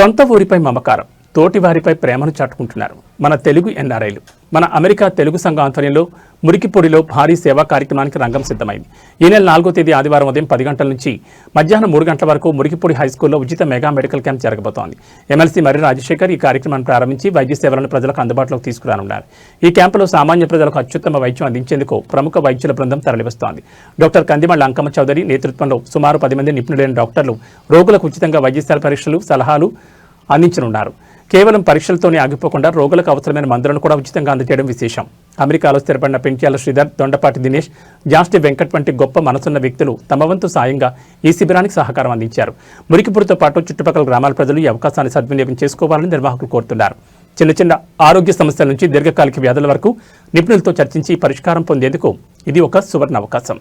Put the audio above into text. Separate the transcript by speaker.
Speaker 1: సొంత ఊరిపై మమకారం తోటి వారిపై ప్రేమను చాటుకుంటున్నారు. మన తెలుగు ఎన్ఆర్ఐలు మన అమెరికా తెలుగు సంఘం ఆధ్వర్యంలో మురికిపొడిలో భారీ సేవా కార్యక్రమానికి రంగం సిద్ధమైంది. ఈ నెల నాలుగో తేదీ ఆదివారం ఉదయం పది గంటల నుంచి మధ్యాహ్నం మూడు గంటల వరకు మురికిపొడి హైస్కూల్లో ఉచిత మెగా మెడికల్ క్యాంప్ జరగబోతోంది. ఎమ్మెల్సీ మర్రి రాజశేఖర్ ఈ కార్యక్రమాన్ని ప్రారంభించి వైద్య సేవలను ప్రజలకు అందుబాటులోకి తీసుకురానున్నారు. ఈ క్యాంపులో సామాన్య ప్రజలకు అత్యుత్తమ వైద్యం అందించేందుకు ప్రముఖ వైద్యుల బృందం తరలివస్తోంది. డాక్టర్ కందిమళ్ళ అంకమ్మ చౌదరి నేతృత్వంలో సుమారు పది మంది నిపుణులైన డాక్టర్లు రోగులకు ఉచితంగా వైద్యశాల పరీక్షలు సలహాలు అందించనున్నారు. కేవలం పరీక్షలతోనే ఆగిపోకుండా రోగులకు అవసరమైన మందులను కూడా ఉచితంగా అందజేయడం విశేషం. అమెరికాలో స్థిరపడిన పెంచాల శ్రీధర్ దొండపాటి దినేష్ జాస్టి వెంకట్ వంటి గొప్ప మనసున్న వ్యక్తులు తమ వంతు సాయంగా ఈ శిబిరానికి సహకారం అందించారు. మురికిపూడితో పాటు చుట్టుపక్కల గ్రామాల ప్రజలు ఈ అవకాశాన్ని సద్వినియోగం చేసుకోవాలని నిర్వాహకులు కోరుతున్నారు. చిన్న చిన్న ఆరోగ్య సమస్యల నుంచి దీర్ఘకాలిక వ్యాధుల వరకు నిపుణులతో చర్చించి పరిష్కారం పొందేందుకు ఇది ఒక సువర్ణ అవకాశం.